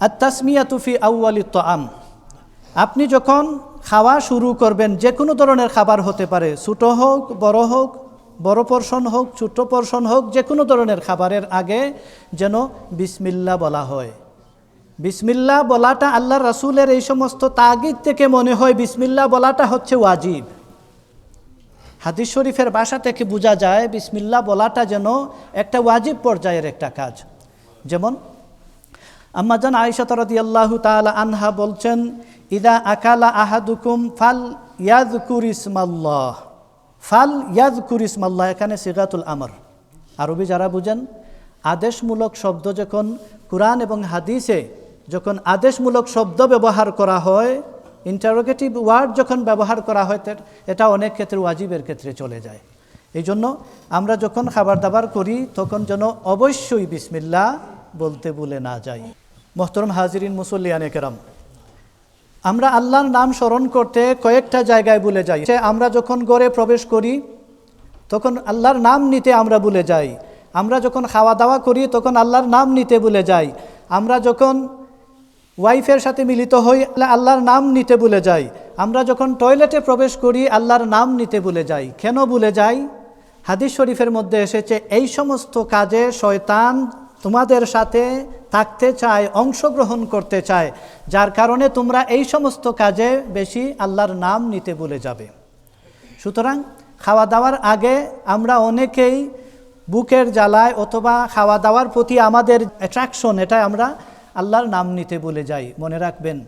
আত্মাসমিয়াতুফি আউআলি আম আপনি যখন খাওয়া শুরু করবেন যে কোনো ধরনের খাবার হতে পারে, ছোটো হোক, বড় হোক, বড় পোর্শন হোক, ছোট পোর্শন হোক যে কোনো ধরনের খাবারের আগে যেন বিসমিল্লা বলা হয়। বিসমিল্লা বলাটা আল্লাহ রাসুলের এই সমস্ত তাগিদ থেকে মনে হয় বিসমিল্লা বলাটা হচ্ছে ওয়াজিব। হাদিস শরীফের বাসা থেকে বোঝা যায়, বিসমিল্লা বলাটা যেন একটা ওয়াজিব পর্যায়ের একটা কাজ। যেমন আম্মাজান আয়েশা রদি আল্লাহ তালা আনহা বলছেন, ইদা আকালা আহাদুকুম ফাল ইয়াদকুর ইসমাল্লাহ ফাল ইয়াদকুর ইসমাল্লাহ এখানে সিগাতুল আমর। আরবি যারা বুঝেন, আদেশমূলক শব্দ যখন কোরআন এবং হাদিসে যখন আদেশমূলক শব্দ ব্যবহার করা হয় ইন্টারোগেটিভ ওয়ার্ড যখন ব্যবহার করা হয় এটা অনেক ক্ষেত্রে ওয়াজিবের ক্ষেত্রে চলে যায়। এই জন্য আমরা যখন খাবার দাবার করি, তখন যেন অবশ্যই বিসমিল্লা বলতে ভুলে না যাই। মোহতরম হাজিরিন মুসল্লিয়ানে কেরাম। আমরা আল্লাহর নাম স্মরণ করতে কয়েকটা জায়গায় ভুলে যাই। সে আমরা যখন গড়ে প্রবেশ করি, তখন আল্লাহর নাম নিতে আমরা ভুলে যাই। আমরা যখন খাওয়া দাওয়া করি, তখন আল্লাহর নাম নিতে ভুলে যাই। আমরা যখন ওয়াইফের সাথে মিলিত হই, আল্লাহর নাম নিতে ভুলে যাই। আমরা যখন টয়লেটে প্রবেশ করি, আল্লাহর নাম নিতে ভুলে যাই। কেন ভুলে যাই? হাদিস শরীফের মধ্যে এসেছে, এই সমস্ত কাজে শয়তান তোমাদের সাথে থাকতে চায়, অংশগ্রহণ করতে চায়, যার কারণে তোমরা এই সমস্ত কাজে বেশি আল্লাহর নাম নিতে ভুলে যাবে। সুতরাং খাওয়া দাওয়ার আগে আমরা অনেকেই বুকের জ্বালায় অথবা খাওয়া দাওয়ার প্রতি আমাদের অ্যাট্রাকশন এটা আমরা আল্লাহর নাম নিতে বলে যাই। মনে রাখবেন,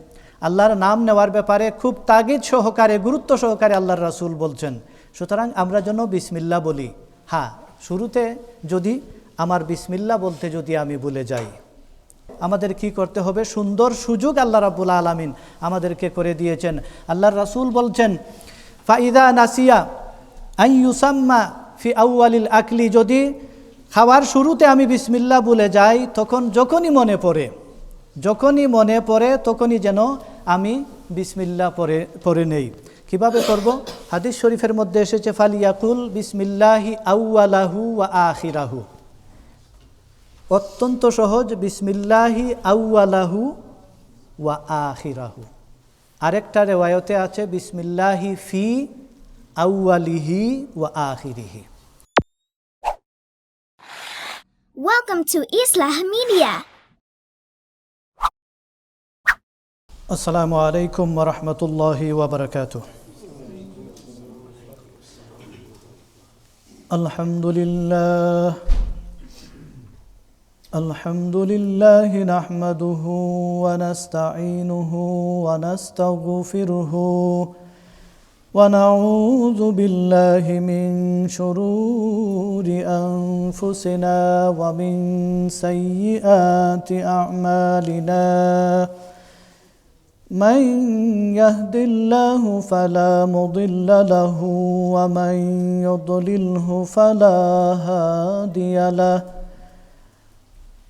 আল্লাহর নাম নেওয়ার ব্যাপারে খুব তাগিদ সহকারে, গুরুত্ব সহকারে আল্লাহর রাসূল বলছেন। সুতরাং আমরা যেন বিসমিল্লা বলি। হ্যাঁ শুরুতে যদি আমার বিসমিল্লা বলতে যদি আমি ভুলে যাই, আমাদের কি করতে হবে? সুন্দর সুযোগ আল্লাহ রাবুল আলমিন আমাদেরকে করে দিয়েছেন। আল্লাহর রাসূল বলছেন, ফাইদা নাসিয়া আই ইউসাম্মা ফি আউআলিল আকলি। যদি খাওয়ার শুরুতে আমি বিসমিল্লা বলে যাই, তখন যখনই মনে পড়ে, যখনই মনে পড়ে, তখনই যেন আমি বিসমিল্লা পরে পড়ে নেই। কীভাবে করব? হাদিস শরীফের মধ্যে এসেছে, ফালিয়াকুল বিসমিল্লাহি আউআলাহু ওয়া আখিরাহু। অত্যন্ত সহজ বিসমিল্লাহি আউআলাহু ওয়া আখিরাহু আরেকটা রেওয়ায়তে আছে বিসমিল্লাহি ফি আউআলিহি ওয়া আখিরিহি Welcome to Islah Media. আসসালামু আলাইকুম রহমতুল্লাহি ওবরকাত আলহামদুলিল্লাহ الحمد لله نحمده ونستعينه ونستغفره ونعوذ بالله من شرور أنفسنا ومن سيئات أعمالنا. من يهد الله فلا مضل له ومن يضلله فلا هادي له.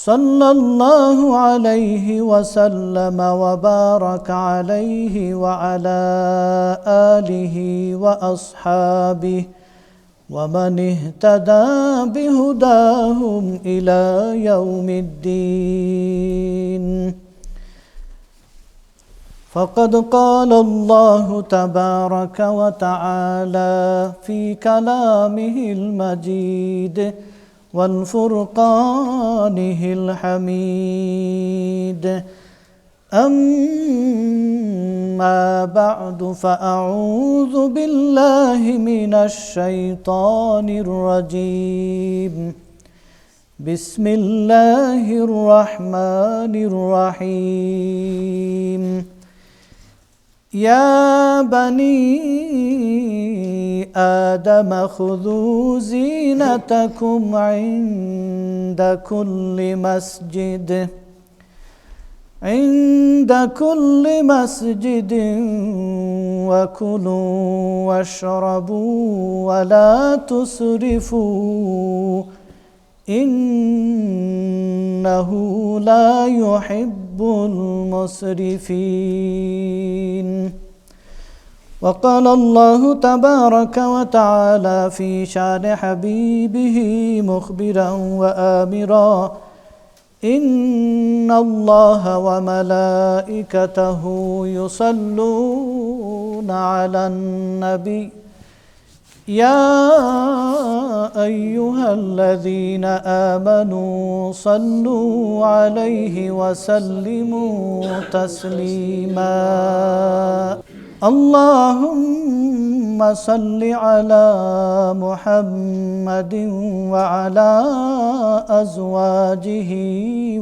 صلى الله عليه وسلم وبارك عليه وعلى آله وأصحابه ومن اهتدى بهداهم إلى يوم الدين. فقد قال الله تبارك وتعالى في كلامه المجيد والفرقانه الحميد. أما بعد فأعوذ بالله من الشيطان الرجيم. بسم الله الرحمن الرحيم. يا بني آدم خذوا زينتكم عند كل مسجد. عند كل مسجد وكلوا واشربوا ولا تسرفوا. إنه لا يحب المسرفين وقال الله تبارك وتعالى في شان حبيبه مخبرا وآمرا إن الله وملائكته يصلون على النبي يا أيها الذين آمنوا صلوا عليه وسلموا تسليما. اللهم صل على محمد وعلى أزواجه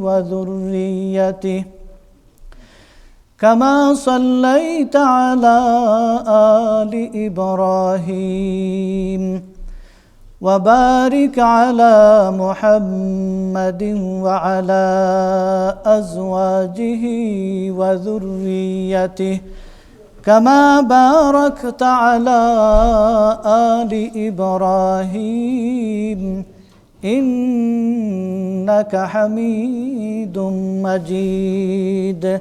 وذريته. كما صليت على آل إبراهيم وبارك على محمد وعلى أزواجه وذريته كما باركت على آل إبراهيم إنك حميد مجيد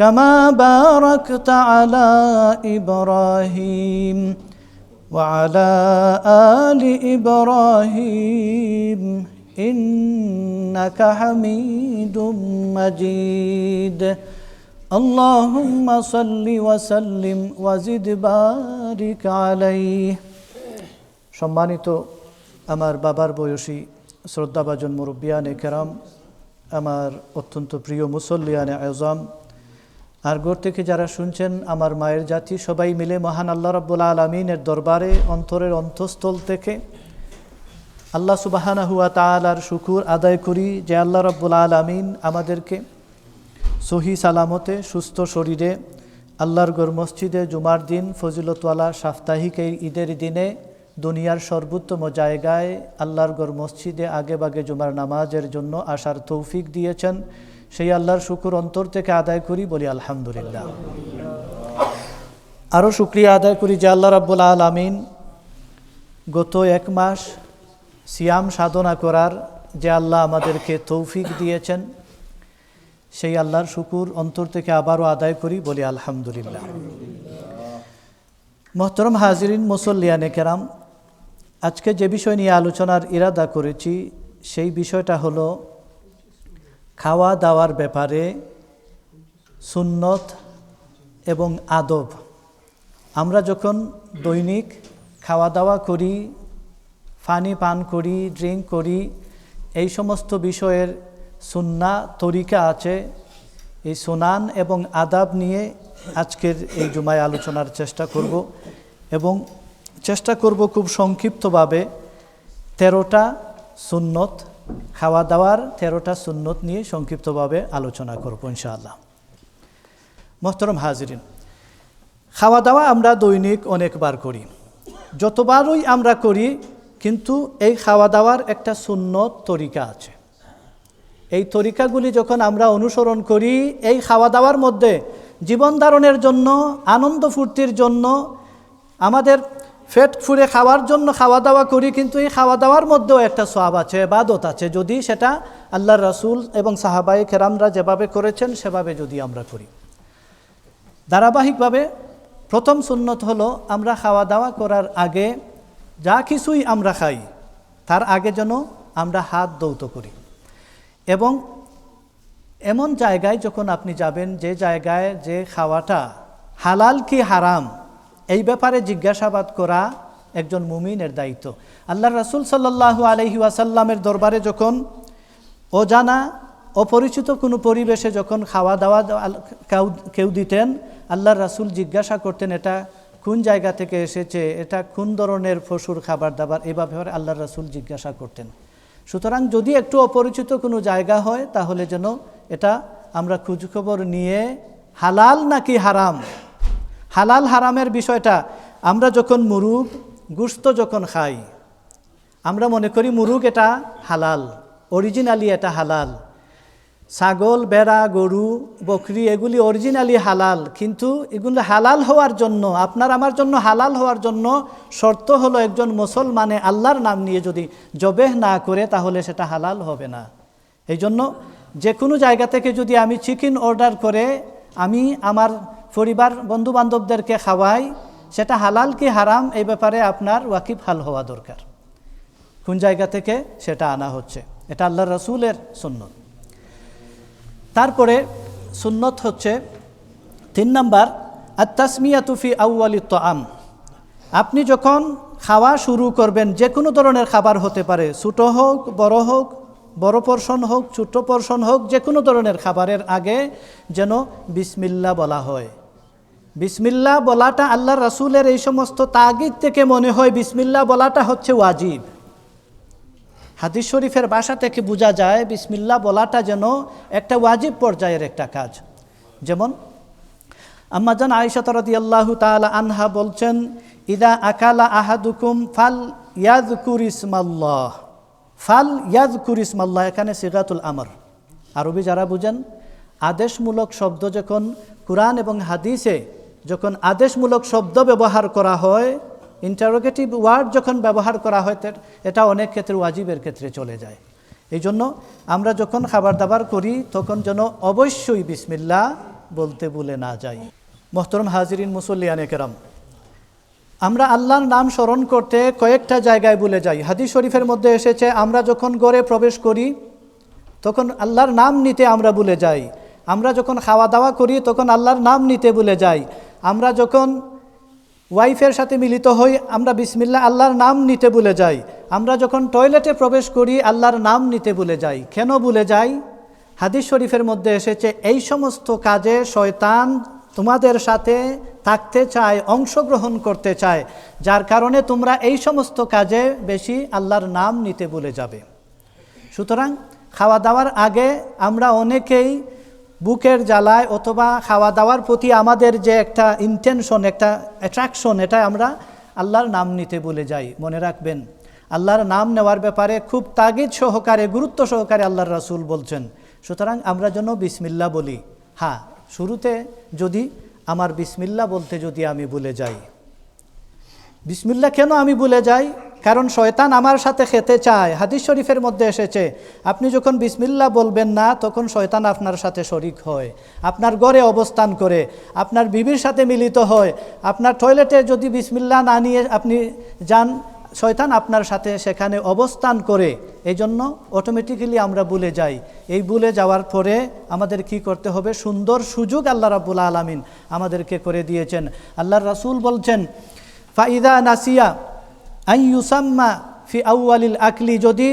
كما باركت على إبراهيم وعلى آل إبراهيم إنك حميد مجيد اللهم صل وسلم وزد بارك عليه সম্মানিত আমার বাবার বয়সী শ্রদ্ধাভাজন মুরব্বিয়ানে কেরাম আমার অত্যন্ত প্রিয় মুসল্লিয়ানে আজম আর গোর থেকে যারা শুনছেন, আমার মায়ের জাতি, সবাই মিলে মহান আল্লাহ রব্বুল আলমিনের দরবারে অন্তরের অন্তঃস্থল থেকে আল্লাহ সুবাহানা হুয়া তালার শুকুর আদায় করি যে আল্লাহ রব্বুল আলমিন আমাদেরকে সহি সালামতে, সুস্থ শরীরে, আল্লাহর গর মসজিদে জুমার দিন, ফজিলতওয়ালা সাপ্তাহিক এই ঈদের দিনে দুনিয়ার সর্বোত্তম জায়গায় আল্লাহর গর মসজিদে আগে বাগে জুমার নামাজের জন্য আসার তৌফিক দিয়েছেন। সেই আল্লাহর শুকুর অন্তর থেকে আদায় করি বলি আলহামদুলিল্লাহ। আরও শুক্রিয়া আদায় করি যে আল্লাহ রাব্বুল আলমিন গত এক মাস সিয়াম সাধনা করার যে আল্লাহ আমাদেরকে তৌফিক দিয়েছেন, সেই আল্লাহর শুকুর অন্তর থেকে আবারও আদায় করি বলি আলহামদুলিল্লাহ। মোহতরম হাজিরিন, মুসল্লিয়ানে কেরাম, আজকে যে বিষয় নিয়ে আলোচনার ইরাদা করেছি, সেই বিষয়টা হলো খাওয়া দাওয়ার ব্যাপারে সুন্নত এবং আদব। আমরা যখন দৈনিক খাওয়া দাওয়া করি পানি পান করি, ড্রিঙ্ক করি, এই সমস্ত বিষয়ের সুন্না তরিকা আছে। এই সুনান এবং আদাব নিয়ে আজকের এই জুমায় আলোচনার চেষ্টা করব এবং চেষ্টা করব খুব সংক্ষিপ্তভাবে তেরোটা সুন্নত খাওয়া দাওয়ার তেরোটা সুন্নত নিয়ে সংক্ষিপ্তভাবে আলোচনা করব ইনশাআল্লাহ। মোহতরম হাজিরিন খাওয়া দাওয়া আমরা দৈনিক অনেকবার করি। যতবারই আমরা করি, কিন্তু এই খাওয়া দাওয়ার একটা সুন্নত তরিকা আছে। এই তরিকাগুলি যখন আমরা অনুসরণ করি, এই খাওয়া দাওয়ার মধ্যে জীবন ধারণের জন্য, আনন্দ ফুর্তির জন্য, আমাদের ফেট ফুরে খাওয়ার জন্য খাওয়া দাওয়া করি, কিন্তু এই খাওয়া দাওয়ার মধ্যেও একটা সব আছে, এবাদত আছে। যদি সেটা আল্লাহ রাসুল এবং সাহাবাই খেরামরা যেভাবে করেছেন, সেভাবে যদি আমরা করি। ধারাবাহিকভাবে প্রথম সুন্নত হলো, আমরা খাওয়া দাওয়া করার আগে যা কিছুই আমরা খাই, তার আগে যেন আমরা হাত দৌত করি। এবং এমন জায়গায় যখন আপনি যাবেন, যে জায়গায় যে খাওয়াটা হালাল কি হারাম এই ব্যাপারে জিজ্ঞাসাবাদ করা একজন মুমিনের দায়িত্ব। আল্লাহ রাসুল সাল্লাহ আলহি ওয়াসাল্লামের দরবারে যখন অজানা, অপরিচিত কোনো পরিবেশে যখন খাওয়া দাওয়া কেউ দিতেন, আল্লাহর রাসূল জিজ্ঞাসা করতেন, এটা কোন জায়গা থেকে এসেছে? এটা কোন ধরনের পশুর খাবার দাবার? এই ব্যাপারে আল্লাহর রাসুল জিজ্ঞাসা করতেন। সুতরাং যদি একটু অপরিচিত কোনো জায়গা হয়, তাহলে যেন এটা আমরা খোঁজখবর নিয়ে হালাল নাকি হারাম হালাল হারামের বিষয়টা, আমরা যখন মুরুগ গুস্ত যখন খাই, আমরা মনে করি মুরুগ এটা হালাল অরিজিনালি এটা হালাল। ছাগল, বেড়া, গরু, বকরি, এগুলি অরিজিনালি হালাল, কিন্তু এগুলো হালাল হওয়ার জন্য, আপনার আমার জন্য হালাল হওয়ার জন্য শর্ত হলো একজন মুসলমানে আল্লাহর নাম নিয়ে যদি জবেহ না করে, তাহলে সেটা হালাল হবে না। এই জন্য যে কোনো জায়গা থেকে যদি আমি চিকেন অর্ডার করে, আমি আমার পরিবার বন্ধু বান্ধবদেরকে খাওয়াই, সেটা হালাল কি হারাম, এই ব্যাপারে আপনার ওয়াকিব হাল হওয়া দরকার। কোন জায়গা থেকে সেটা আনা হচ্ছে? এটা আল্লাহ রসুলের সুন্নত। তারপরে সুন্নত হচ্ছে তিন নাম্বার আত্মাসমিয়া তুফি আউআলি আম আপনি যখন খাওয়া শুরু করবেন যে কোনো ধরনের খাবার হতে পারে, ছোটো হোক, বড় হোক, বড় পোর্শন হোক, ছোট পোর্শন হোক যে কোনো ধরনের খাবারের আগে যেন বিসমিল্লা বলা হয়। বিসমিল্লা বলাটা আল্লাহ রাসূলের এই সমস্ত তাগিদ থেকে মনে হয় বিসমিল্লা বলাটা হচ্ছে ওয়াজিব। হাদিস শরীফের বাসা থেকে বোঝা যায় বিসমিল্লা বলাটা যেন একটা ওয়াজিব পর্যায়ের একটা কাজ। যেমন আম্মাজান আয়েশা তরদি আল্লাহ তালা আনহা বলছেন, ইদা আকালা আহাদুকুম ফাল ইয়াজকুর ইসমাল্লাহ। ফাল ইয়াজকুর ইসমাল্লাহ, এখানে সিগাতুল আমর। আরবি যারা বুঝেন, আদেশমূলক শব্দ যখন কোরআন এবং হাদিসে যখন আদেশমূলক শব্দ ব্যবহার করা হয় ইন্টারোগেটিভ ওয়ার্ড যখন ব্যবহার করা হয় এটা অনেক ক্ষেত্রে ওয়াজিবের ক্ষেত্রে চলে যায়। এই জন্য আমরা যখন খাবার দাবার করি, তখন যেন অবশ্যই বিসমিল্লা বলতে ভুলে না যাই। মোহতরম হাজিরিন, মুসল্লিয়ানে কেরাম, আমরা আল্লাহর নাম স্মরণ করতে কয়েকটা জায়গায় ভুলে যাই। হাদিস শরীফের মধ্যে এসেছে, আমরা যখন গড়ে প্রবেশ করি, তখন আল্লাহর নাম নিতে আমরা ভুলে যাই। আমরা যখন খাওয়া দাওয়া করি, তখন আল্লাহর নাম নিতে ভুলে যাই। আমরা যখন ওয়াইফের সাথে মিলিত হই, আমরা বিসমিল্লা আল্লাহর নাম নিতে ভুলে যাই। আমরা যখন টয়লেটে প্রবেশ করি, আল্লাহর নাম নিতে ভুলে যাই। কেন ভুলে যাই? হাদিস শরীফের মধ্যে এসেছে, এই সমস্ত কাজে শয়তান তোমাদের সাথে থাকতে চায়, অংশগ্রহণ করতে চায়। যার কারণে তোমরা এই সমস্ত কাজে বেশি আল্লাহর নাম নিতে ভুলে যাবে। সুতরাং খাওয়া দাওয়ার আগে আমরা অনেকেই বুকের জ্বালায় অথবা খাওয়া দাওয়ার প্রতি আমাদের যে একটা ইন্টেনশন একটা অ্যাট্রাকশন এটা আমরা আল্লাহর নাম নিতে বলে যাই। মনে রাখবেন, আল্লাহর নাম নেওয়ার ব্যাপারে খুব তাগিদ সহকারে, গুরুত্ব সহকারে আল্লাহর রাসূল বলছেন। সুতরাং আমরা যেন বিসমিল্লা বলি। হ্যাঁ শুরুতে যদি আমার বিসমিল্লা বলতে যদি আমি ভুলে যাই। বিসমিল্লা কেন আমি ভুলে যাই? কারণ শয়তান আমার সাথে খেতে চায়। হাদিস শরীফের মধ্যে এসেছে, আপনি যখন বিসমিল্লা বলবেন না, তখন শয়তান আপনার সাথে শরিক হয়। আপনার ঘরে অবস্থান করে, আপনার বিবির সাথে মিলিত হয়। আপনার টয়লেটে যদি বিসমিল্লা না নিয়ে আপনি যান, শয়তান আপনার সাথে সেখানে অবস্থান করে। এই জন্য অটোমেটিক্যালি আমরা ভুলে যাই। এই ভুলে যাওয়ার পরে আমাদের কি করতে হবে? সুন্দর সুযোগ আল্লাহ রাবুল আলমিন আমাদেরকে করে দিয়েছেন। আল্লাহর রাসুল বলছেন, ফাইদা নাসিয়া আই ইউসাম্মা ফি আউয়ালিল আকলি, যদি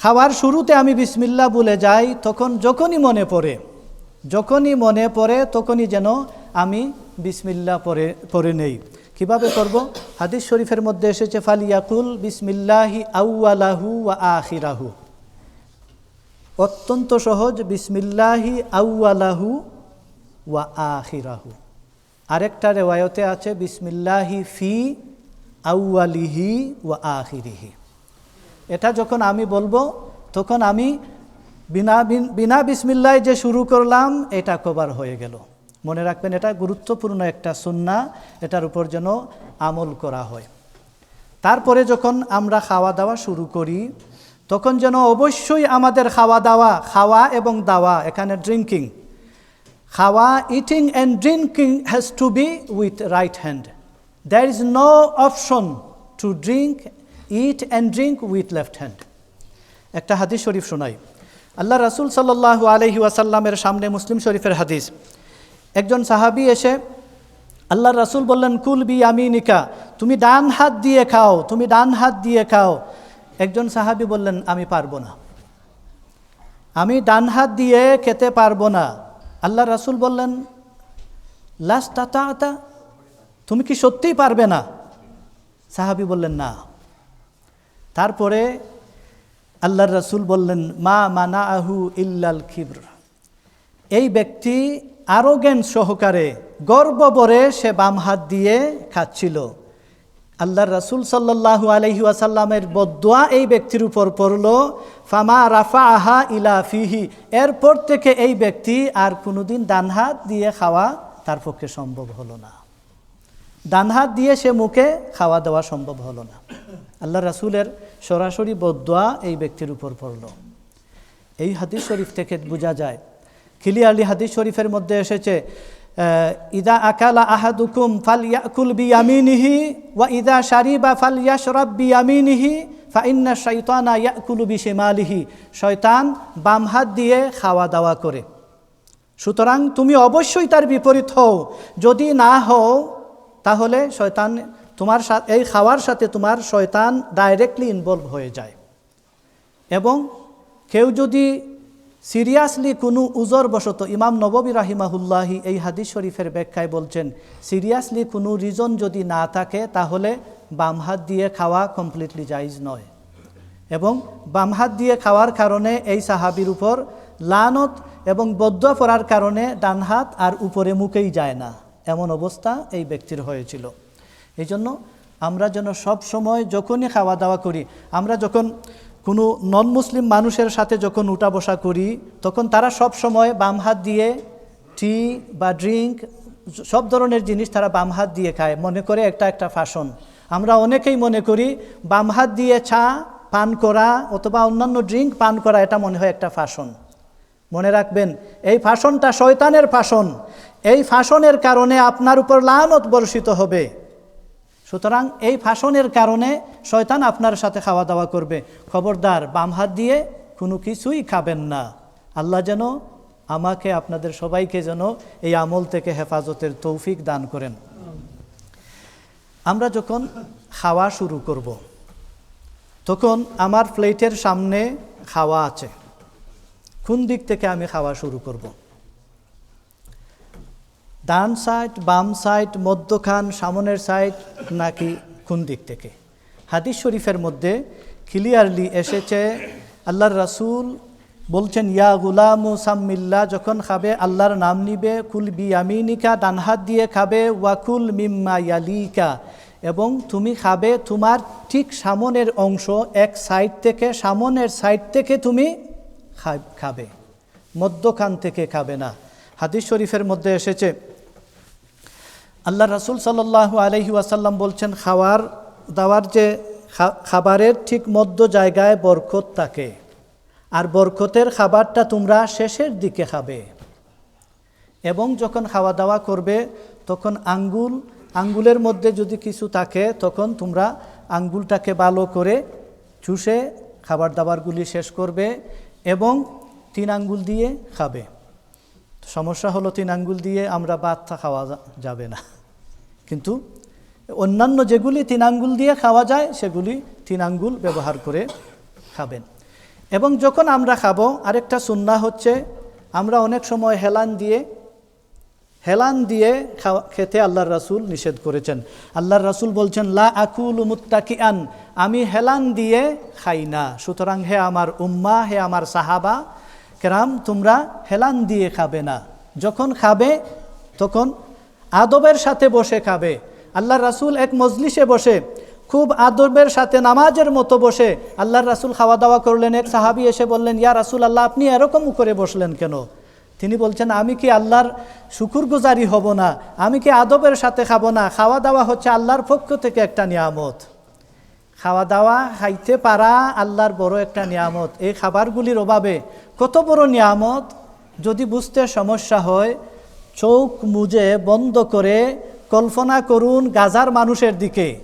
খাওয়ার শুরুতে আমি বিসমিল্লা বলে যাই, তখন যখনই মনে পড়ে, যখনই মনে পড়ে, তখনই যেন আমি বিসমিল্লা পরে পড়ে নেই। কীভাবে করব? হাদিস শরীফের মধ্যে এসেছে ফালিয়াকুল বিসমিল্লাহি আউয়ালাহু ওয়া আখিরাহু। অত্যন্ত সহজ, বিসমিল্লাহি আউয়ালাহু ওয়া আখিরাহু। আরেকটা রেওয়ায়তে আছে, বিসমিল্লাহি ফি আউয়ালিহি ওয়া আখিরিহি। এটা যখন আমি বলব, তখন আমি বিনা বিনা বিসমিল্লায় যে শুরু করলাম, এটা কবার হয়ে গেল। মনে রাখবেন, এটা গুরুত্বপূর্ণ একটা সুন্না, এটার উপর যেন আমল করা হয়। তারপরে যখন আমরা খাওয়া দাওয়া শুরু করি, তখন যেন অবশ্যই আমাদের খাওয়া দাওয়া, খাওয়া এবং দাওয়া, এখানে ড্রিঙ্কিং খাওয়া eating and drinking has to be with right hand there is no option to drink it and drink with left hand একটা হাদিস শরীফ শোনাই। আল্লাহ রাসূল সাল্লাল্লাহু আলাইহি ওয়াসাল্লামের সামনে মুসলিম শরীফের হাদিস। একজন সাহাবী এসে আল্লাহ রাসুল বললেন, কুল বি আমি নিকা তুমি ডান হাত দিয়ে খাও, তুমি ডান হাত দিয়ে খাও। একজন সাহাবী বললেন, আমি পারব না। আমি ডান হাত দিয়ে খেতে পারব না। আল্লাহ রাসুল বললেন লাস্ট আতা তুমি কি সত্যিই পারবে না? সাহাবি বললেন, না। তারপরে আল্লাহর রাসুল বললেন, মা মানা আহু ইল্লাল খিবর এই ব্যক্তি আরও জ্ঞান সহকারে গর্ব বরে সে বাম হাত দিয়ে খাচ্ছিল। আল্লাহর রাসুল সাল্লাহু আলহি আসাল্লামের বদোয়া এই ব্যক্তির উপর পড়ল, ফামা রাফা আহা ইলা ফিহি। এরপর থেকে এই ব্যক্তি আর কোনোদিন ডান হাত দিয়ে খাওয়া তার পক্ষে সম্ভব হলো না। ডান হাত দিয়ে সে মুখে খাওয়া দেওয়া সম্ভব হলো না। আল্লাহ রাসুলের সরাসরি বদোয়া এই ব্যক্তির উপর পড়ল। এই হাদিস শরীফ থেকে বোঝা যায়, খিলিয়ালি হাদিস শরীফের মধ্যে এসেছে ইদা আকালা আহাদুকুম ফাল ইয়াকুল বিয়ামিনিহি ওয়া ইদা শারিবা ফাল ইয়াশরাব বিয়ামিনিহি ফা ইন্না শাইতানা ইয়াকুলু বিশিমালিহি। শয়তান বাম হাত দিয়ে খাওয়া দাওয়া করে। সুতরাং তুমি অবশ্যই তার বিপরীত হও। যদি না হও তাহলে শয়তান তোমার সা- এই খাওয়ার সাথে তোমার শয়তান ডাইরেক্টলি ইনভলভ হয়ে যায়। এবং কেউ যদি সিরিয়াসলি কোনো উজর বশত, ইমাম নববী রাহিমাহুল্লাহি এই হাদিস শরীফের ব্যাখ্যায় বলছেন সিরিয়াসলি কোনো রিজন যদি না থাকে, তাহলে বাম হাত দিয়ে খাওয়া কমপ্লিটলি জাইজ নয়। এবং বাম হাত দিয়ে খাওয়ার কারণে এই সাহাবির উপর লানত এবং বদ্ধ পড়ার কারণে ডান হাত আর উপরে মুখেই যায় না। এমন অবস্থা এই ব্যক্তির হয়েছিল। এই জন্য আমরা যেন সব সময় যখনই খাওয়া দাওয়া করি, আমরা যখন কোনো নন মুসলিম মানুষের সাথে যখন উঠা বসা করি, তখন তারা সব সময় বাম হাত দিয়ে টি বা ড্রিঙ্ক সব ধরনের জিনিস তারা বাম হাত দিয়ে খায়। মনে করে একটা একটা ফ্যাশন আমরা অনেকেই মনে করি বাম হাত দিয়ে চা পান করা অথবা অন্যান্য ড্রিঙ্ক পান করা, এটা মনে হয় একটা ফ্যাশন মনে রাখবেন, এই ফাশনটা শয়তানের ফাশন। এই ফাশনের কারণে আপনার উপর লানত বর্ষিত হবে। সুতরাং এই ফাশনের কারণে শয়তান আপনার সাথে খাওয়া দাওয়া করবে। খবরদার, বাম হাত দিয়ে কোনো কিছুই খাবেন না। আল্লাহ যেন আমাকে, আপনাদের সবাইকে যেন এই আমল থেকে হেফাজতের তৌফিক দান করেন। আমরা যখন খাওয়া শুরু করব, তখন আমার প্লেটের সামনে খাওয়া আছে। কোন দিক থেকে আমি খাওয়া শুরু করব? ডান সাইড বাম সাইড মধ্যখান, সামনের সাইড নাকি কোন দিক থেকে? হাদিস শরীফের মধ্যে ক্লিয়ারলি এসেছে, আল্লাহর রাসূল বলছেন, ইয়া গুলামু সাম্মিল্লা যখন খাবে, আল্লাহর নাম নিবে, কুল ডান হাত দিয়ে খাবে, ওয়াকুল মিম্মা ইয়ালিকা এবং তুমি খাবে তোমার ঠিক সামনের অংশ, এক সাইড থেকে, সামনের সাইড থেকে তুমি খাবে। মধ্যখান থেকে খাবে না। হাদিস শরীফের মধ্যে এসেছে, আল্লাহ রাসুল সাল্লাহ আলহি ওয়াসাল্লাম বলছেন, খাওয়ার, দাওয়ার যে খাবারের ঠিক মধ্য জায়গায় বরকত থাকে। আর বরকতের খাবারটা তোমরা শেষের দিকে খাবে। এবং যখন খাওয়া দাওয়া করবে, তখন আঙ্গুল, আঙ্গুলের মধ্যে যদি কিছু থাকে, তখন তোমরা আঙ্গুলটাকে ভালো করে চুষে খাবার দাবারগুলি শেষ করবে। এবং তিন আঙ্গুল দিয়ে খাবে। সমস্যা হলো তিন আঙ্গুল দিয়ে আমরা ভাতটা খাওয়া যাবে না। কিন্তু অন্যান্য যেগুলি তিন আঙ্গুল দিয়ে খাওয়া যায়, সেগুলি তিন আঙ্গুল ব্যবহার করে খাবেন। এবং যখন আমরা খাব, আরেকটা সুন্না হচ্ছে, আমরা অনেক সময় হেলান দিয়ে হেলান দিয়ে খাওয়া খেতে আল্লাহর রাসুল নিষেধ করেছেন। আল্লাহর রাসুল বলছেন, লা আকুল মুত্তাকিআন। আমি হেলান দিয়ে খাই না। সুতরাং হে আমার উম্মা, হে আমার সাহাবা কেরাম, তোমরা হেলান দিয়ে খাবে না। যখন খাবে, তখন আদবের সাথে বসে খাবে। আল্লাহর রাসূল এক মজলিসে বসে, খুব আদবের সাথে নামাজের মতো বসে আল্লাহর রাসুল খাওয়া দাওয়া করলেন। এক সাহাবি এসে বললেন, ইয়া রাসুল আল্লাহ আপনি এরকম করে বসলেন কেন? তিনি বলছেন, আমি কি আল্লাহর শুকুরগুজারি হব না? আমি কি আদবের সাথে খাব না? খাওয়া দাওয়া হচ্ছে আল্লাহর পক্ষ থেকে একটা নিয়ামত। খাওয়া দাওয়া খাইতে পারা আল্লাহর বড় একটা নিয়ামত। এই খাবারগুলির অভাবে কত বড় নিয়ামত? যদি বুঝতে সমস্যা হয়, চোখ মুজে বন্ধ করে কল্পনা করুন গাজার মানুষের দিকে।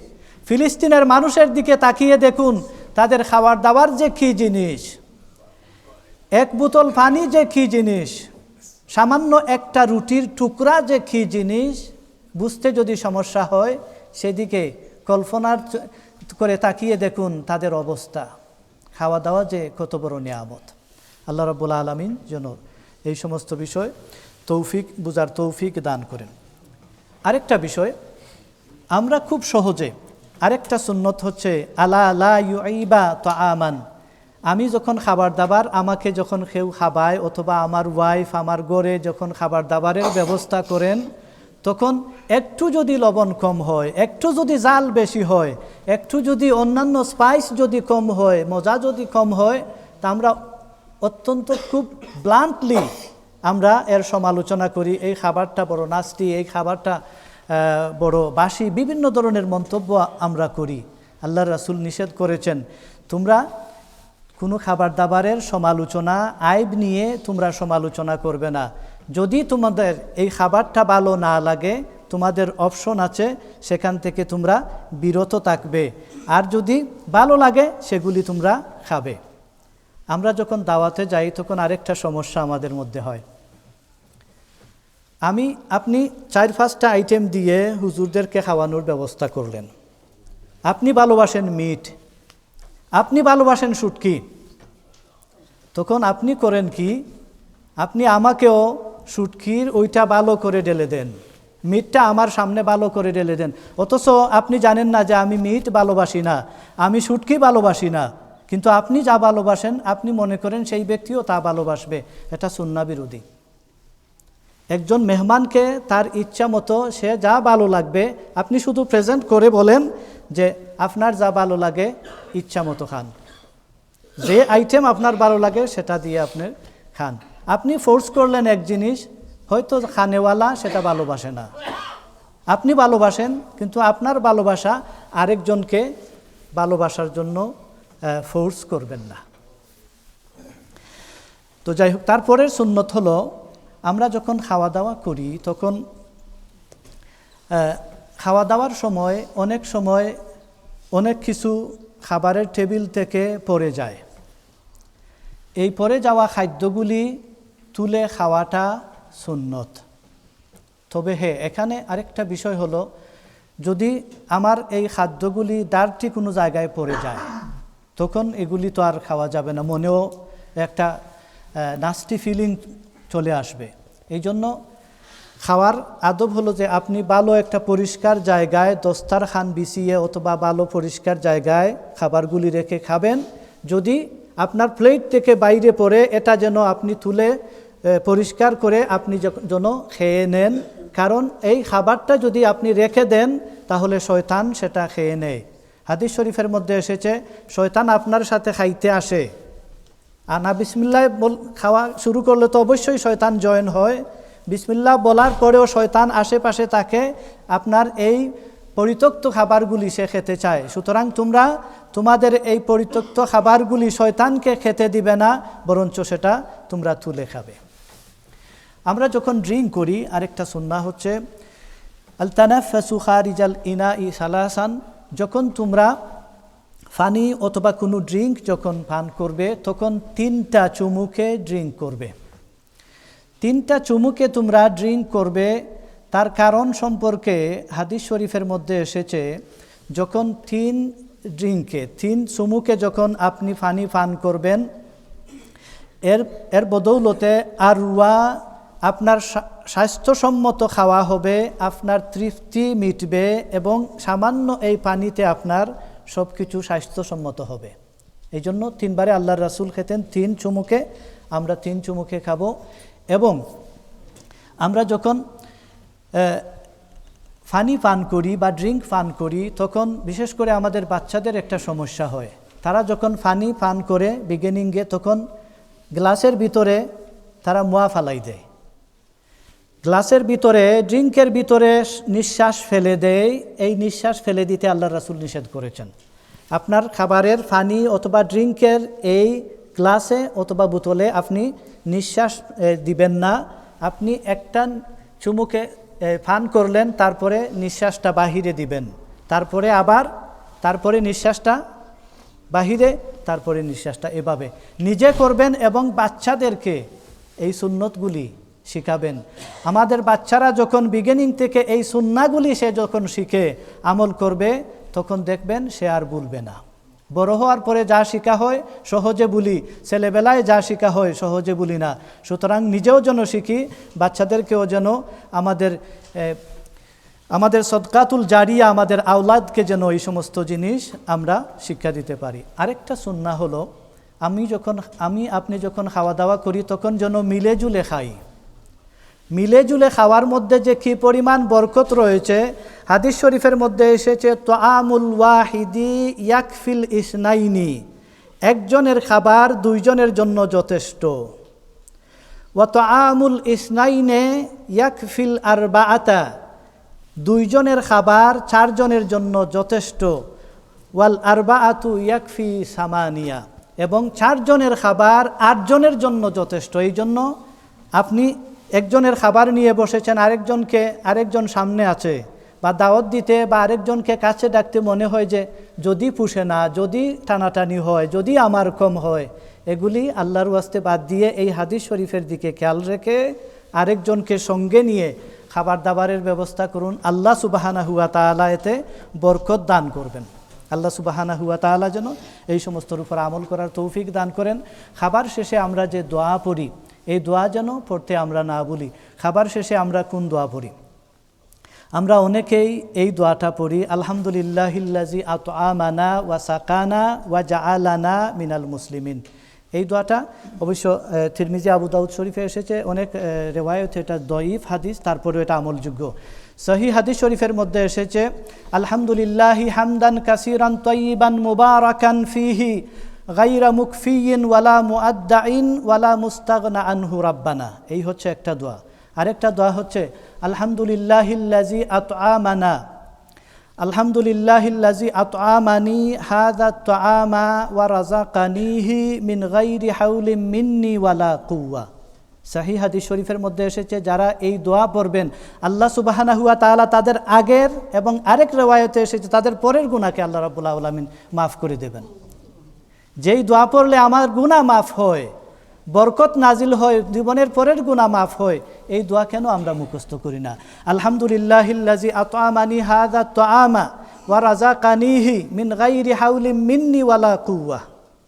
ফিলিস্তিনের মানুষের দিকে তাকিয়ে দেখুন তাদের খাবার দাবার যে কী জিনিস। এক বোতল পানি যে কী জিনিস। সামান্য একটা রুটির টুকরা যে কী জিনিস। বুঝতে যদি সমস্যা হয়, সেদিকে কল্পনার করে তাকিয়ে দেখুন তাদের অবস্থা। খাওয়া দাওয়া যে কত বড় নিয়ামত। আল্লাহ রব্বুল আলমিন যেন এই সমস্ত বিষয় তৌফিক বুজার তৌফিক দান করেন। আরেকটা বিষয়, আমরা খুব সহজে আরেকটা সুন্নত হচ্ছে, আলা আলা তো আমান আমি যখন খাবার দাবার আমাকে যখন কেউ খাবায় অথবা আমার ওয়াইফ আমার গড়ে যখন খাবার দাবারের ব্যবস্থা করেন তখন একটু যদি লবণ কম হয়, একটু যদি জাল বেশি হয়, একটু যদি অন্যান্য স্পাইস যদি কম হয়, মজা যদি কম হয়, তা আমরা অত্যন্ত খুব ব্লান্টলি আমরা এর সমালোচনা করি। এই খাবারটা বড় নাস্তি এই খাবারটা বড় বাসি, বিভিন্ন ধরনের মন্তব্য আমরা করি। আল্লাহ রাসুল নিষেধ করেছেন, তোমরা কোনো খাবার দাবারের সমালোচনা, আইব নিয়ে তোমরা সমালোচনা করবে না। যদি তোমাদের এই খাবারটা ভালো না লাগে, তোমাদের অপশন আছে, সেখান থেকে তোমরা বিরত থাকবে। আর যদি ভালো লাগে, সেগুলি তোমরা খাবে। আমরা যখন দাওয়াতে যাই, তখন আরেকটা সমস্যা আমাদের মধ্যে হয়। আমি, আপনি চার পাঁচটা আইটেম দিয়ে হুজুরদেরকে খাওয়ানোর ব্যবস্থা করলেন। আপনি ভালোবাসেন মিট আপনি ভালোবাসেন শুটকি। তখন আপনি করেন কি? আপনি আমাকেও শুটকির ওইটা ভালো করে ঢেলে দেন। মিটটা আমার সামনে ভালো করে ঢেলে দেন। অথচ আপনি জানেন না যে আমি মিট ভালোবাসি না, আমি শুটকি ভালোবাসি না। কিন্তু আপনি যা ভালোবাসেন, আপনি মনে করেন সেই ব্যক্তিও তা ভালোবাসবে। এটা সুন্না বিরোধী। একজন মেহমানকে তার ইচ্ছা মতো সে যা ভালো লাগবে, আপনি শুধু প্রেজেন্ট করে বলেন যে আপনার যা ভালো লাগে, ইচ্ছা মতো খান। যে আইটেম আপনার ভালো লাগে, সেটা দিয়ে আপনি খান। আপনি ফোর্স করলেন এক জিনিস, হয়তো খানেওয়ালা সেটা ভালোবাসে না। আপনি ভালোবাসেন, কিন্তু আপনার ভালোবাসা আরেকজনকে ভালোবাসার জন্য ফোর্স করবেন না। তো যাই হোক, তারপরের সুন্নত হলো, আমরা যখন খাওয়া দাওয়া করি, তখন খাওয়া দাওয়ার সময় অনেক সময় অনেক কিছু খাবারের টেবিল থেকে পড়ে যায়। এই পরে যাওয়া খাদ্যগুলি তুলে খাওয়াটা সুন্নত। তবে হ্যাঁ এখানে আরেকটা বিষয় হলো, যদি আমার এই খাদ্যগুলি ডার্টি কোনো জায়গায় পড়ে যায়, তখন এগুলি তো আর খাওয়া যাবে না, মনেও একটা নাস্টি ফিলিং চলে আসবে। এই জন্য খাওয়ার আদব হলো যে আপনি ভালো একটা পরিষ্কার জায়গায় দস্তার খান বিছিয়ে অথবা ভালো পরিষ্কার জায়গায় খাবারগুলি রেখে খাবেন। যদি আপনার প্লেট থেকে বাইরে পড়ে, এটা যেন আপনি তুলে পরিষ্কার করে আপনি যেন খেয়ে নেন। কারণ এই খাবারটা যদি আপনি রেখে দেন, তাহলে শয়তান সেটা খেয়ে নেয়। হাদিস শরীফের মধ্যে এসেছে, শয়তান আপনার সাথে খাইতে আসে। আনা বিসমিল্লাহ বল, খাওয়া শুরু করলে তো অবশ্যই শয়তান জয়েন হয়। বিসমিল্লা বলার পরেও শয়তান আশেপাশে তাকে আপনার এই পরিত্যক্ত খাবারগুলি সে খেতে চায়। সুতরাং তোমরা, তোমাদের এই পরিত্যক্ত খাবারগুলি শয়তানকে খেতে দিবে না, বরঞ্চ সেটা তোমরা তুলে খাবে। আমরা যখন ড্রিঙ্ক করি, আরেকটা সুন্না হচ্ছে, আলতানাফাসু খারিজাল ইনা ই সালাসান যখন তোমরা পানি অথবা কোনো ড্রিঙ্ক যখন পান করবে, তখন তিনটা চুমুকে ড্রিঙ্ক করবে। তিনটা চুমুকে তোমরা ড্রিঙ্ক করবে, তার কারণ সম্পর্কে হাদিস শরীফের মধ্যে এসেছে, যখন তিন ড্রিঙ্কে তিন চুমুকে যখন আপনি পানি পান করবেন, এর এর বদৌলতে আরওয়া আপনার স্বা- স্বাস্থ্যসম্মত খাওয়া হবে আপনার তৃপ্তি মিটবে এবং সামান্য এই পানিতে আপনার সব কিছু স্বাস্থ্যসম্মত হবে। এই জন্য তিনবারে আল্লাহর রাসূল খেতেন তিন চুমুকে আমরা তিন চুমুকে খাব এবং আমরা যখন আহ, পানি করি বা ড্রিঙ্ক পান করি তখন বিশেষ করে আমাদের বাচ্চাদের একটা সমস্যা হয়। তারা যখন পানি পান করে বিগিনিংয়ে তখন গ্লাসের ভিতরে তারা মোয়া ফালাই দেয়। গ্লাসের ভিতরে ড্রিঙ্কের ভিতরে নিঃশ্বাস ফেলে দেয় এই নিঃশ্বাস ফেলে দিতে আল্লাহ রাসূল নিষেধ করেছেন। আপনার খাবারের পানি অথবা ড্রিঙ্কের এই গ্লাসে অথবা বোতলে আপনি নিঃশ্বাস দিবেন না। আপনি একটা চুমুকে ফান করলেন, তারপরে নিঃশ্বাসটা বাহিরে দিবেন। তারপরে আবার, তারপরে নিঃশ্বাসটা বাহিরে, তারপরে নিঃশ্বাসটা এভাবে। নিজে করবেন এবং বাচ্চাদেরকে এই সুন্নতগুলি শিখাবেন। আমাদের বাচ্চারা যখন বিগিনিং থেকে এই সুন্নাগুলি সে যখন শিখে, আমল করবে, তখন দেখবেন সে আর ভুলবে না। বড় হওয়ার পরে যা শিখা হয়, সহজে বলি ছেলেবেলায় যা শিখা হয়, সহজে বলি না। সুতরাং নিজেও যেন শিখি, বাচ্চাদেরকেও যেন আমাদের আমাদের সদকাতুল জারিয়া, আমাদের আওলাদকে যেন এই সমস্ত জিনিস আমরা শিক্ষা দিতে পারি। আরেকটা সুন্না হলো, আমি যখন, আমি, আপনি যখন খাওয়া দাওয়া করি, তখন যেন মিলে জুলে খাই। মিলে জুলে খাওয়ার মধ্যে যে কি পরিমাণ বরকত রয়েছে, হাদিস শরীফের মধ্যে এসেছে তো আমুল ওয়াহিদি ইয়াকফিল ইসনাইনি একজনের খাবার দুইজনের জন্য যথেষ্ট। ওয়াত আমুল ইসনাইনে ইয়াকফিল আর বাআতা দুইজনের খাবার চারজনের জন্য যথেষ্ট। ওয়াল আরবা আতু ইয়াকফি সামানিয়া এবং চারজনের খাবার আটজনের জন্য যথেষ্ট। এই জন্য আপনি একজনের খাবার নিয়ে বসেছেন, আরেকজনকে, আরেকজন সামনে আছে বা দাওয়াত দিতে বা আরেকজনকে কাছে ডাকতে মনে হয় যে যদি পুষে না, যদি টানাটানি হয়, যদি আমার কম হয়, এগুলি আল্লাহর ওয়াস্তে বাদ দিয়ে এই হাদিস শরীফের দিকে খেয়াল রেখে আরেকজনকে সঙ্গে নিয়ে খাবার দাবারের ব্যবস্থা করুন। আল্লাহ সুবাহানা হুয়া তালা এতে বরকত দান করবেন। আল্লাহ সুবাহানা হুয়া তালা যেন এই সমস্তর উপর আমল করার তৌফিক দান করেন। খাবার শেষে আমরা যে দোয়া পড়ি এই দোয়া যেন পড়তে আমরা না বলি খাবার শেষে আমরা কোন দোয়া পড়ি? আমরা অনেকেই এই দোয়াটা পড়ি আলহামদুলিল্লাহিল্লাজি আত আমানা ওয়া সাকানা ওয়া জাআলানা মিনাল মুসলিমিন। এই দোয়াটা অবশ্য আহ, তিরমিজি আবু দাউদ শরীফে এসেছে। অনেক রেওয়ায়ত এটা দয়ীফ হাদিস তারপরেও এটা আমলযোগ্য। সহি হাদিস শরীফের মধ্যে এসেছে আলহামদুলিল্লাহি হামদান কাসিরান তয়িবান মুবারাকান ফিহি গাইরা মুকফিয়িন ওয়ালা মুআদ্দাইন ওয়ালা মুস্তাগনা আনহু রাব্বানা। এই হচ্ছে একটা দোয়া। আরেকটা দোয়া হচ্ছে, আলহামদুলিল্লাহিল্লাজি আতআমানা। আলহামদুলিল্লাহিল্লাজি আতআমানি হাযা তুআমা ওয়া রাযাকানিহি মিন গাইরি হাউলিম মিন্নি ওয়ালা কুওয়া। সাহি হাদিস শরীফের মধ্যে এসেছে, যারা এই দোয়া পড়বেন, আল্লাহ সুবাহানা হুয়া তাআলা তাদের আগের এবং আরেক রেওয়ায়তে এসেছে, তাদের পরের গুণাকে আল্লাহ রাব্বুল আলামিন মাফ করে দেবেন। যেই দোয়া পড়লে আমার গুণা মাফ হয়, বরকত নাজিল হয়, জীবনের পরের গুণা মাফ হয়, এই দোয়া কেন আমরা মুখস্থ করি না? আলহামদুলিল্লাহিল্লাজি আতআমানি তো আমা ওয়া রাযাকানিহি মিন গাইরি হাউলি মিন্নি ওয়ালা কুওয়া।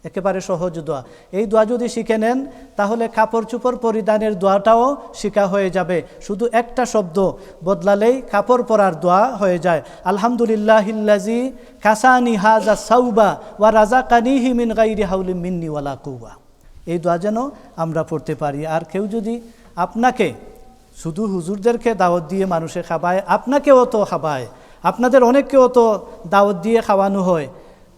একেবারে সহজ দোয়া। এই দোয়া যদি শিখে নেন, তাহলে কাপড় চুপড় পরিধানের দোয়াটাও শিখা হয়ে যাবে। শুধু একটা শব্দ বদলালেই কাপড় পরার দোয়া হয়ে যায়। আলহামদুলিল্লাহিল্লাজি কাসানি হাজা সাউবা ওয়া রাজা কানিহি মিন গাইরি হাউলি মিন্নি ওয়ালা কুয়া এই দোয়া যেন আমরা পড়তে পারি। আর কেউ যদি আপনাকে, শুধু হুজুরদেরকে দাওয়াত দিয়ে মানুষে খাবায়, আপনাকেও তো খাবায়। আপনাদের অনেককেও তো দাওয়াত দিয়ে খাওয়ানো হয়।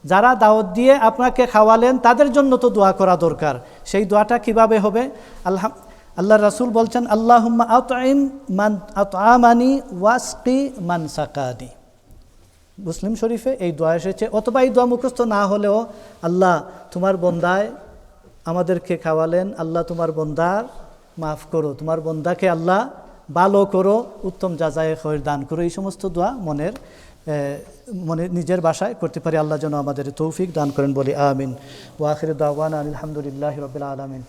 যারা দাওয়াত দিয়ে আপনাকে খাওয়ালেন, তাদের জন্য তো দোয়া করা দরকার। সেই দোয়াটা কীভাবে হবে? আল্লাহ আল্লাহ রাসূল বলছেন, আল্লাহুম্মা আতআইম মান, আতআমানি ওয়াসকি মান মুসলিম শরীফে এই দোয়া এসেছে। অথবা এই দোয়া মুখস্থ না হলেও আল্লাহ তোমার বন্দায় আমাদেরকে খাওয়ালেন। আল্লাহ তোমার বন্দার মাফ করো, তোমার বন্দাকে আল্লাহ ভালো করো, উত্তম যাজায় খয়ের দান করো। এই সমস্ত দোয়া মনের মনে নিজের বাসায় করতে পারি। আল্লাহ যেন আমাদের তৌফিক দান করেন বলি, আমিন। ওয়াখির দাওয়ান আলহামদুলিল্লাহ রবিল আলমিন।